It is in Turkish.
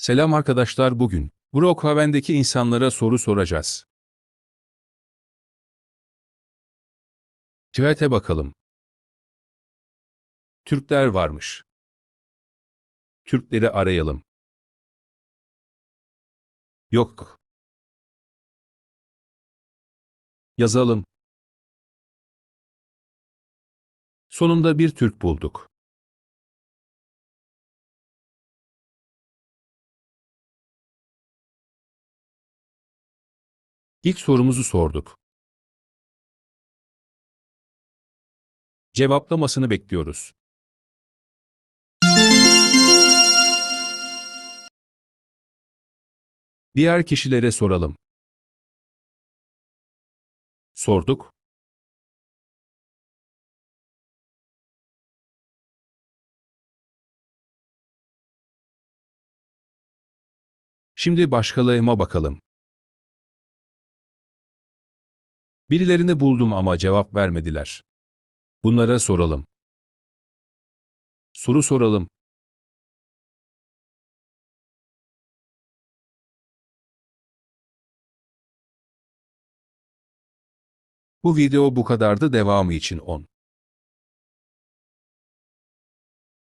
Selam arkadaşlar bugün Brookhaven'deki insanlara soru soracağız. Chat'e bakalım. Türkler varmış. Türkleri arayalım. Yok. Yazalım. Sonunda bir Türk bulduk. İlk sorumuzu sorduk. Cevaplamasını bekliyoruz. Diğer kişilere soralım. Sorduk. Şimdi başkalarına bakalım. Birilerini buldum ama cevap vermediler. Bunlara soralım. Soru soralım. Bu video bu kadardı devamı için 10.